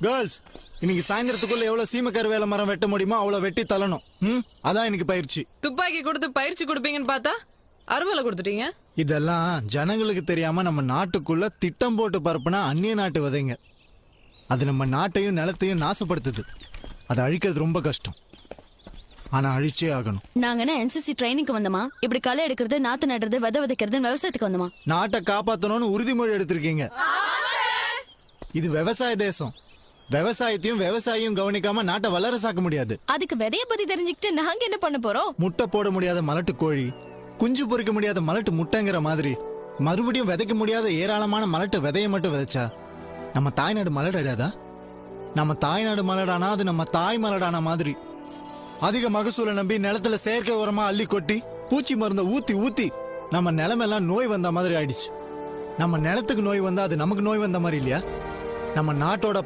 Girls இன்னைக்கு சாயந்தரத்துக்குள்ள எவ்வளவு சீமக்கரு வேலை மரம் வெட்ட முடியுமோ அவ்வளவு வெட்டி தள்ளணும். ம்? அதான் எனக்கு பயிற்சி. துப்பாக்கி கொடுத்து பயிற்சி கொடுப்பீங்கன்னு பார்த்தா அறுவலை கொடுத்துட்டீங்க. இதெல்லாம் ஜனங்களுக்கு தெரியாம நம்ம நாட்டுக்குள்ள திட்டம் போட்டு பரப்புனா அந்நிய நாட்டு விதைங்க. அது நம்ம நாட்டையும் நிலத்தையும் நாசப்படுத்துது. அதை அழிக்கிறது ரொம்ப கஷ்டம். ஆனா அழிச்சே ஆகணும். நாங்க என்ன என்சிசி ட்ரைனிங்க்கு வந்தோமா? இப்படி களை எடுக்கிறது நாத்து நடுறது விதை விதைக்கிறது விவசாயத்துக்கு வந்தோமா? நாட்டை காப்பாத்தணும்னு உறுதிமொழி எடுத்திருக்கீங்க. இது விவசாய தேசம். விவசாயத்தையும் விவசாயியும் கவனிக்காம நாட்டை வளர சாக்க முடியாது. அதுக்கு விதைய பத்தி தெரிஞ்சுக்கிட்டு நாங்க என்ன பண்ண போறோம்? முட்டை போட முடியாத மலட்டு கோழி குஞ்சு பொறிக்க முடியாத மலட்டு முட்டைங்கிற மாதிரி மறுபடியும் விதைக்க முடியாத ஏராளமான மலட்டு விதைய மட்டும் விதைச்சா நம்ம தாய்நாடு மலடாதா நம்ம தாய்நாடு மலடானா அது நம்ம தாய் மலடான மாதிரி. அதிக மகசூலை நம்பி நிலத்துல செயற்கை உரமா அள்ளி கொட்டி பூச்சி மருந்த ஊத்தி ஊத்தி நம்ம நிலமெல்லாம் நோய் வந்த மாதிரி ஆயிடுச்சு. நம்ம நிலத்துக்கு நோய் வந்தா அது நமக்கு நோய் வந்த மாதிரி இல்லையா? நம்ம நாட்டோட